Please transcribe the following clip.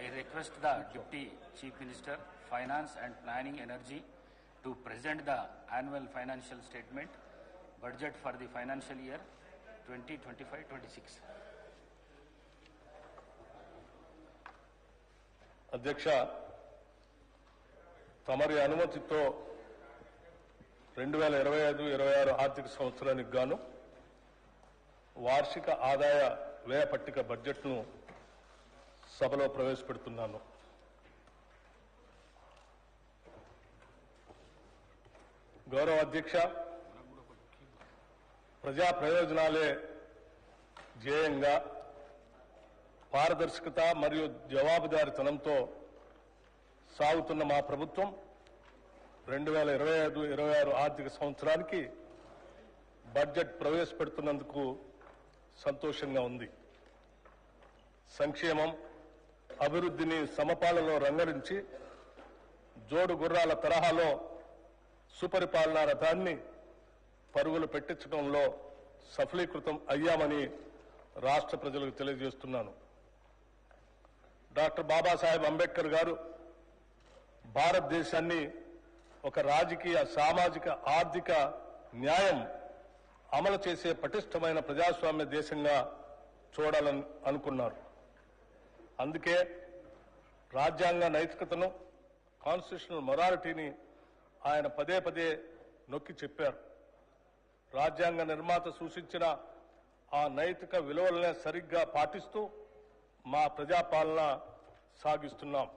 I request the Deputy Chief Minister, Finance and Planning Energy to present the annual financial statement, budget for the financial year 2025-26. అధ్యక్ష తమరి అనుమతితో రెండు వేల ఇరవై ఐదు ఇరవై ఆరు ఆర్థిక సంవత్సరానికి గాను వార్షిక ఆదాయ వ్యయ పట్టిక బడ్జెట్ను సభలో ప్రవేశపెడుతున్నాను. గౌరవ అధ్యక్ష ప్రజా ప్రయోజనాలే ధ్యేయంగా పారదర్శకత మరియు జవాబుదారితనంతో సాగుతున్న మా ప్రభుత్వం రెండు వేల ఇరవై ఐదు ఇరవై ఆరు ఆర్థిక సంవత్సరానికి బడ్జెట్ ప్రవేశపెడుతున్నందుకు సంతోషంగా ఉంది. సంక్షేమం అభివృద్ధిని సమపాలలో రంగరించి జోడు గుర్రాల తరహాలో సుపరిపాలనా రథాన్ని పరుగులు పెట్టించడంలో సఫలీకృతం అయ్యామని రాష్ట్ర ప్రజలకు తెలియజేస్తున్నాను. డాక్టర్ బాబాసాహెబ్ అంబేద్కర్ గారు భారతదేశాన్ని ఒక రాజకీయ సామాజిక ఆర్థిక న్యాయం అమలు చేసే పటిష్టమైన ప్రజాస్వామ్య దేశంగా చూడాలని అనుకున్నారు. అందుకే రాజ్యాంగ నైతికతను కాన్స్టిట్యూషనల్ మొరాలిటీని ఆయన పదే పదే నొక్కి చెప్పారు. రాజ్యాంగ నిర్మాత సూచించిన ఆ నైతిక విలువలనే సరిగ్గా పాటిస్తూ మా ప్రజాపాలన సాగిస్తున్నాం.